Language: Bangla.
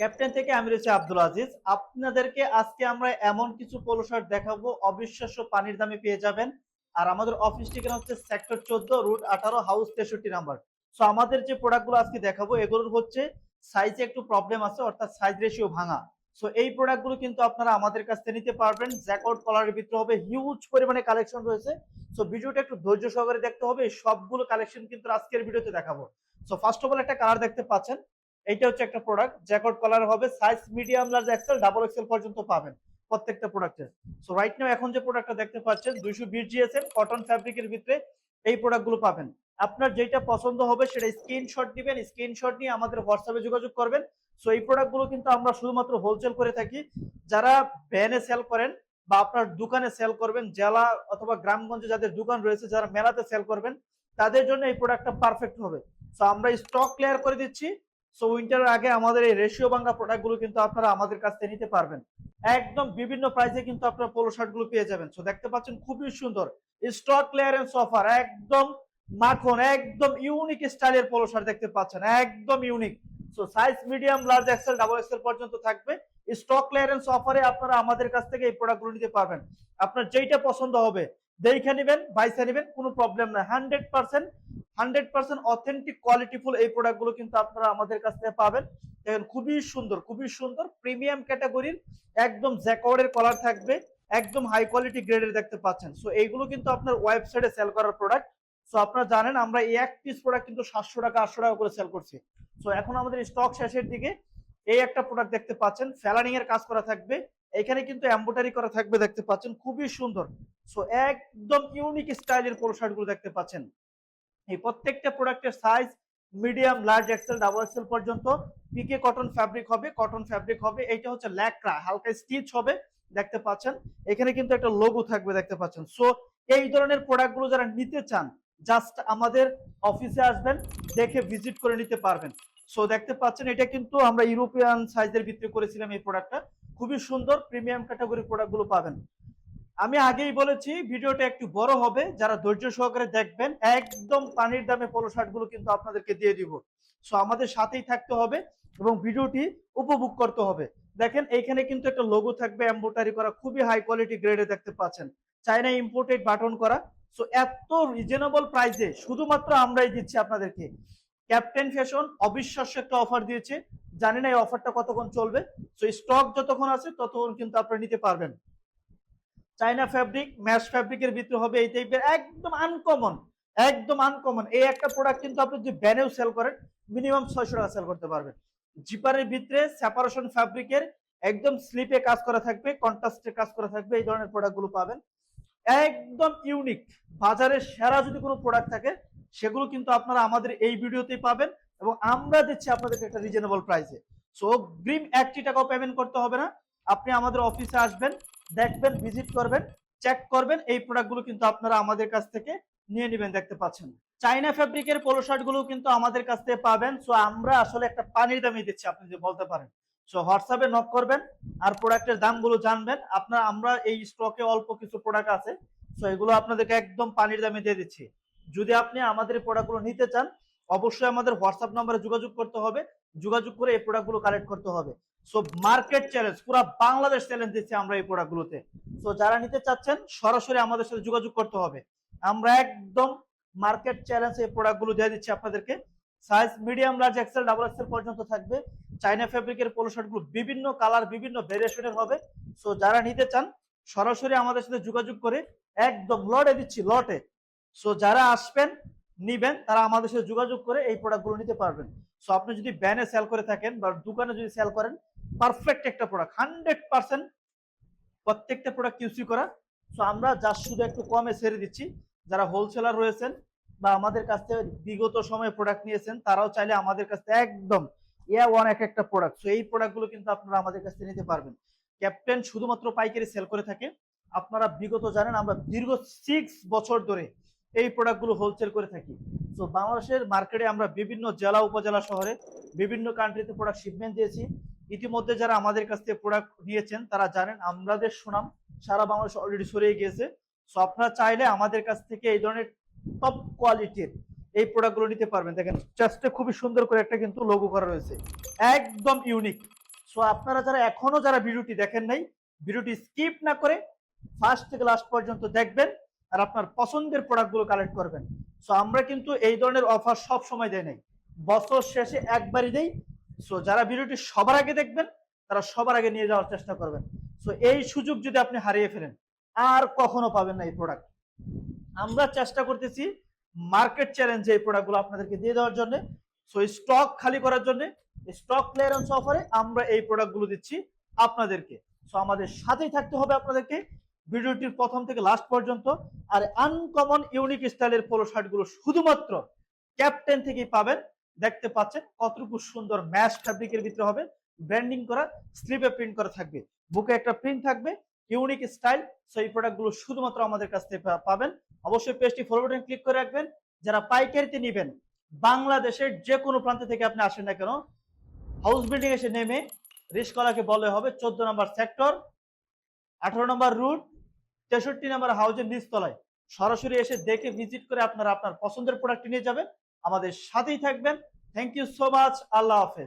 ক্যাপ্টেন থেকে আমি রয়েছে আব্দুল আজিজ। আপনাদেরকে আজকে আমরা এমন কিছু পোলো শার্ট দেখাবো, অবিশ্বাস্য পানির দামে পেয়ে যাবেন। আর আমাদের অফিস ঠিকানা হচ্ছে সেক্টর চোদ্দ রুট আঠারো হাউস তেষট্টি নাম্বার সো আমাদের যে প্রোডাক্টগুলো আজকে দেখাবো, এগুলোর হচ্ছে সাইজে একটু প্রবলেম আছে, অর্থাৎ সাইজ রেশিও ভাঙা। সো এই প্রোডাক্টগুলো কিন্তু আপনারা আমাদের কাছ থেকে নিতে পারবেন। জ্যাকআউট কলারের ভিতরে হবে হিউজ পরিমাণে কালেকশন রয়েছে। সো ভিডিওটা একটু ধৈর্য সহকারে দেখতে হবে সবগুলো কালেকশন কিন্তু আজকের ভিডিওতে দেখাবো। সো ফার্স্ট অফ অল একটা কালার দেখতে পাচ্ছেন। এইটা হচ্ছে একটা প্রোডাক্ট জ্যাকআউট কলার হবে size medium large XL double XL পর্যন্ত পাবেন প্রত্যেকটা প্রোডাক্টের সো রাইট নাও এখন যে প্রোডাক্টটা দেখতে পাচ্ছেন, দুইশো বিশ জিএসএম কটন ফ্যাব্রিকের ভিতরে এই প্রোডাক্টগুলো পাবেন। আপনার যেটা পছন্দ হবে সেটা স্ক্রিনশট দিবেন স্ক্রিনশট নিয়ে আমাদের হোয়াটসঅ্যাপে যোগাযোগ করবেন। সো এই প্রোডাক্টগুলো কিন্তু আমরা শুধুমাত্র হোলসেল করে থাকি। যারা ভ্যানে সেল করেন বা আপনার দোকানে সেল করবেন, জেলা অথবা গ্রামগঞ্জে যাদের দোকান রয়েছে, যারা মেলাতে সেল করবেন, তাদের জন্য এই প্রোডাক্টটা পারফেক্ট হবে। সো আমরা স্টক ক্লিয়ার করে দিচ্ছি। সো উইন্টারের আগে আমাদের এই রেশিও ভাঙ্গা প্রোডাক্টগুলো কিন্তু আপনারা আমাদের কাছ থেকে নিতে পারবেন। একদম বিভিন্ন প্রাইসে কিন্তু আপনারা পোলো শার্টগুলো পেয়ে যাবেন। সো দেখতে পাচ্ছেন খুবই সুন্দর। স্টক ক্লিয়ারেন্স অফার একদম মাখন, একদম ইউনিক স্টাইলের পোলো শার্ট দেখতে পাচ্ছেন, একদম unique so size medium large XL double XL পর্যন্ত থাকবে। স্টক ক্লিয়ারেন্স অফারে আপনারা আমাদের কাছ থেকে এই প্রোডাক্টগুলো নিতে পারবেন। আপনার যেইটা পছন্দ হবে, দেখে নেবেন, বাইসে নেবেন, কোনো প্রবলেম নাই। Hundred percent hundred percent authentic কোয়ালিটিফুল এই প্রোডাক্টগুলো কিন্তু আপনারা আমাদের কাছ থেকে পাবেন। দেখেন, খুবই সুন্দর খুবই সুন্দর প্রিমিয়াম ক্যাটাগরির একদম জ্যাকওয়ার্ডের কলার থাকবে, একদম হাই কোয়ালিটি গ্রেডের দেখতে পাচ্ছেন। সো এইগুলো কিন্তু আপনার ওয়েবসাইটে সেল করার প্রোডাক্ট সো আপনারা জানেন, আমরা এই এক পিস প্রোডাক্ট কিন্তু সাতশো টাকা, আটশো টাকা করে সেল করছি। সো এখন আমাদের স্টক শেষের দিকে এই একটা প্রোডাক্ট দেখতে পাচ্ছেন। ফ্যালানিং এর কাজ করা থাকবে। এখানে কিন্তু এম্বোটারি করা থাকবে দেখতে পাচ্ছেন। খুবই সুন্দর। সো একদম ইউনিক স্টাইলের পোলো শার্টগুলো দেখতে পাচ্ছেন। এই প্রত্যেকটা প্রোডাক্টের size medium large XL double XL পর্যন্ত পিকে কটন ফ্যাব্রিক হবে কটন ফ্যাব্রিক হবে, এইটা হচ্ছে ল্যাকড়া হালকা স্টিচ হবে, দেখতে পাচ্ছেন? এখানে কিন্তু একটা লোগো থাকবে, দেখতে পাচ্ছেন? সো এই ধরনের প্রোডাক্টগুলো যারা নিতে চান জাস্ট আমাদের অফিসে আসবেন, দেখে ভিজিট করে নিতে পারবেন। সো দেখতে পাচ্ছেন, এটা কিন্তু আমরা ইউরোপিয়ান সাইজের ভিতরে করেছিলাম এই প্রোডাক্টটা খুবই সুন্দর প্রিমিয়াম ক্যাটাগরি প্রোডাক্টগুলো পাবেন। আমি আগেই বলেছি, ভিডিওটা একটু বড় হবে। যারা ধৈর্য সহকারে দেখবেন, একদম পানির দামে পোলো শার্টগুলো কিন্তু আপনাদেরকে দিয়ে দিব। সো আমাদের সাথেই থাকতে হবে এবং ভিডিওটি উপভোগ করতে হবে। দেখেন, এইখানে কিন্তু একটা লোগো থাকবে এম্বোটারি করা, খুবই হাই কোয়ালিটি গ্রেডে দেখতে পাচ্ছেন। চাইনা ইম্পোর্টেড বাটন করা। সো এত রিজনেবল প্রাইসে শুধুমাত্র আমরাই দিচ্ছি আপনাদেরকে। ক্যাপ্টেন ফ্যাশন অবিশ্বাস্য একটা অফার দিয়েছে। জানি না এই অফারটা কতক্ষণ চলবে। সো স্টক যতক্ষণ আছে, ততক্ষণ কিন্তু আপনারা নিতে পারবেন। চাইনা ফ্যাব্রিক ম্যাশ ফ্যাব্রিকের ভিতরে হবে এই টাইপের একদম আনকমন একদম আনকমন এই একটা প্রোডাক্ট কিন্তু আপনি যদি ব্যানেও সেল করেন মিনিমাম ছয়শো টাকা সেল করতে পারবেন। জিপারের ভিতরে সেপারেশন ফ্যাব্রিকের একদম স্লিপে কাজ করা থাকবে কন্ট্রাস্টে কাজ করা থাকবে, এই ধরনের প্রোডাক্টগুলো পাবেন। একদম ইউনিক বাজারের সেরা যদি কোনো প্রোডাক্ট থাকে, সেগুলো কিন্তু আপনারা আমাদের এই ভিডিওতেই পাবেন এবং আমরা দিচ্ছি আপনাদেরকে একটা রিজনেবল প্রাইসে সো গ্রিম একটি টাকাও পেমেন্ট করতে হবে না। আপনি আমাদের অফিসে আসবেন দেখবেন ভিজিট করবেন চেক করবেন, এই প্রোডাক্টগুলো কিন্তু আপনারা আমাদের কাছ থেকে নিয়ে নেবেন, দেখতে পাচ্ছেন। চাইনা ফ্যাব্রিকের পোলো শার্টগুলো কিন্তু আমাদের কাছ থেকে পাবেন। সো আমরা আসলে একটা পানির দামই দিচ্ছি, আপনি যে বলতে পারেন। সো হোয়াটসঅ্যাপে নক করবেন, আর প্রোডাক্টের দামগুলো জানবেন। আপনার, আমরা এই স্টকে অল্প কিছু প্রোডাক্ট আছে। সো এগুলো আপনাদেরকে একদম পানির দামে দিয়ে দিচ্ছি। যদি আপনি আমাদের এই প্রোডাক্টগুলো নিতে চান, অবশ্যই আমাদের হোয়াটসঅ্যাপ নম্বরে যোগাযোগ করতে হবে। যোগাযোগ করে এই প্রোডাক্টগুলো কালেক্ট করতে হবে। সো মার্কেট চ্যালেঞ্জ পুরো বাংলাদেশ চ্যালেঞ্জ আমরা এই প্রোডাক্টগুলোতে সো যারা নিতে চাচ্ছেন, সরাসরি আমাদের সাথে যোগাযোগ করতে হবে। আমরা একদম মার্কেট চ্যালেঞ্জ এই প্রোডাক্টগুলো দিয়ে দিচ্ছি আপনাদেরকে। Size medium large XL double XL পর্যন্ত থাকবে। চাইনা ফেব্রিকের পোলো শার্টগুলো বিভিন্ন কালার বিভিন্ন ভেরিয়েশনের হবে। সো যারা নিতে চান, সরাসরি আমাদের সাথে যোগাযোগ করে একদম লটে দিচ্ছি লটে সো যারা আসবেন, নিবেন, তারা আমাদের সাথে যোগাযোগ করে এই প্রোডাক্টগুলো নিতে পারবেন। সো আপনি যদি ব্যানে সেল করে থাকেন বা দোকানে যদি সেল করেন পারফেক্ট একটা প্রোডাক্ট হান্ড্রেড পার্সেন্ট প্রত্যেকটা প্রোডাক্ট ইউসি করা। সো আমরা যার শুধু একটু কমে ছেড়ে দিচ্ছি। যারা হোলসেলার রয়েছেন বা আমাদের কাছ থেকে বিগত সময়ে প্রোডাক্ট নিয়েছেন, তারাও চাইলে আমাদের কাছ থেকে একদম এ ওয়ান এক একটা প্রোডাক্ট সো এই প্রোডাক্টগুলো কিন্তু আপনারা আমাদের কাছ থেকে নিতে পারবেন। ক্যাপ্টেন শুধুমাত্র পাইকারি সেল করে থাকে। আপনারা বিগত জানেন, আমরা দীর্ঘ সিক্স বছর ধরে এই প্রোডাক্টগুলো হোলসেল করে থাকি। তো বাংলাদেশের মার্কেটে আমরা বিভিন্ন জেলা, উপজেলা, শহরে বিভিন্ন কান্ট্রিতে প্রোডাক্ট শিপমেন্ট দিয়েছি। ইতিমধ্যে যারা আমাদের কাছ থেকে প্রোডাক্ট নিয়েছেন, তারা জানেন আমাদের সুনাম সারা বাংলাদেশ অলরেডি সরিয়ে গিয়েছে। সো আপনারা চাইলে আমাদের কাছ থেকে এই ধরনের টপ কোয়ালিটির এই প্রোডাক্টগুলো নিতে পারবেন। দেখেন চেস্টে খুবই সুন্দর করে একটা কিন্তু লোগো করা রয়েছে। একদম ইউনিক সো আপনারা যারা এখনও যারা ভিডিওটি দেখেন নাই, ভিডিওটি স্কিপ না করে ফার্স্ট থেকে লাস্ট পর্যন্ত দেখবেন আর আপনার পছন্দের প্রোডাক্টগুলো কালেক্ট করবেন। সো আমরা কিন্তু এই ধরনের অফার সব সময় দেয় নাই। বছর শেষে একবারই দেই। সো যারা ভিডিওটি সবার আগে দেখবেন, তারা সবার আগে নিয়ে যাওয়ার চেষ্টা করবেন। সো এই সুযোগ যদি আপনি হারিয়ে ফেলেন, আর কখনো পাবেন না এই প্রোডাক্ট আমরা চেষ্টা করতেছি মার্কেট চ্যালেঞ্জে এই প্রোডাক্টগুলো আপনাদেরকে দিয়ে দেওয়ার জন্য। সো স্টক খালি করার জন্য স্টক ক্লিয়ারেন্স অফারে আমরা এই প্রোডাক্টগুলো দিচ্ছি আপনাদেরকে। সো আমাদের সাথেই থাকতে হবে আপনাদেরকে ভিডিওটির প্রথম থেকে লাস্ট পর্যন্ত। আর আনকমন ইউনিক স্টাইলের পোলো শার্টগুলো শুধুমাত্র ক্যাপ্টেন থেকেই পাবেন। দেখতে পাচ্ছেন কতটুকু সুন্দর ম্যাশ ফ্যাব্রিকের ভিতরে হবে। ব্র্যান্ডিং করা স্লিপে প্রিন্ট করা থাকবে। বুকে একটা প্রিন্ট থাকবে ইউনিক স্টাইল সো এই প্রোডাক্টগুলো শুধুমাত্র আমাদের কাছ থেকে পাবেন। অবশ্যই পেজটি বাটন ক্লিক করে রাখবেন। যারা পাইকারিতে নেবেন, বাংলাদেশের যে কোনো প্রান্ত থেকে আপনি আসেন না কেন হাউস বিল্ডিং এসে নেমে রিসকলাকে বলে হবে চোদ্দ নম্বর সেক্টর আঠারো নম্বর রুট তেষট্টি নম্বর হাউজের নিচতলায়। সরাসরি এসে দেখে ভিজিট করে আপনারা আপনার পছন্দের প্রোডাক্ট নিয়ে যাবেন। আমাদের সাথেই থাকবেন। Thank you so much Allah হাফেজ